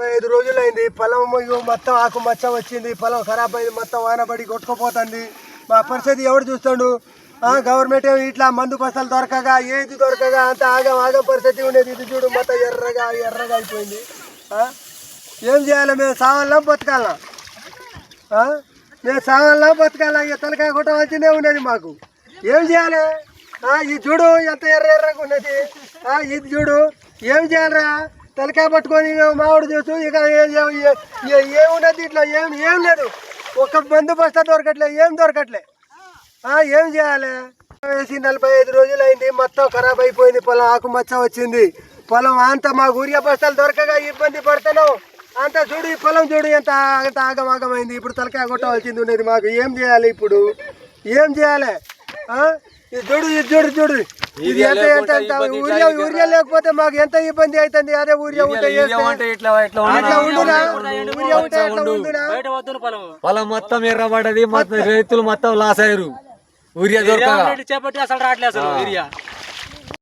ముప్పై ఐదు రోజులైంది. పొలం మొత్తం ఆకు మచ్చ వచ్చింది. పొలం ఖరాబ్ అయింది. మొత్తం వానబడి కొట్టుకుపోతుంది. మా పరిస్థితి ఎవడు చూస్తాడు? గవర్నమెంట్ ఇట్లా మందు బస్తాలు దొరకగా ఏది దొరకగా అంత ఆగం ఆగం పరిస్థితి ఉండేది. ఇది చూడు మొత్తం ఎర్రగా ఎర్రగా అయిపోయింది. ఏం చేయాలి? మేము సావాలా బతకాలా మేము సావాలా బతకాలా ఇక తలకాయ కొట్టవలసిందే ఉండేది మాకు. ఏం చేయాలి? ఇది చూడు ఎంత ఎర్ర ఎర్రగా ఉన్నది. ఇది చూడు. ఏం చేయాలరా? తలకాయ పట్టుకొని మామిడి చూసు ఇక ఏమున్నది ఇట్లా ఏం ఏం లేదు. ఒక మందు బస్తా దొరకట్లే ఏం దొరకట్లే. ఏం చేయాలి? వేసి నలభై ఐదు రోజులు అయింది మొత్తం ఖరాబ్ అయిపోయింది పొలం ఆకు మచ్చ వచ్చింది. పొలం అంత మా ఊరియా బస్తాలు దొరకగా ఇబ్బంది పడుతున్నాం. అంత చూడు ఈ పొలం చూడు ఎంత అంత ఆగమాగమైంది. ఇప్పుడు తలకాయ కొట్టవలసింది ఉండేది మాకు. ఏం చేయాలి ఇప్పుడు? ఏం చేయాలి? ఇది చూడు ఇది చూడు చూడు. ఇది ఎంత ఎంత ఎంత? ఊరియా ఊరియా లేకపోతే మాకు ఎంత ఇబ్బంది అవుతుంది అదే ఊరియా ఉంటే ఊరియా పొలం మొత్తం ఎర్రబడ్డది మొత్తం రైతులు మొత్తం లాస్ అయ్యారు. ఊరియా దొరకగా. చేపట్టి అసలు రావట్లేదు అసలు ఏరియా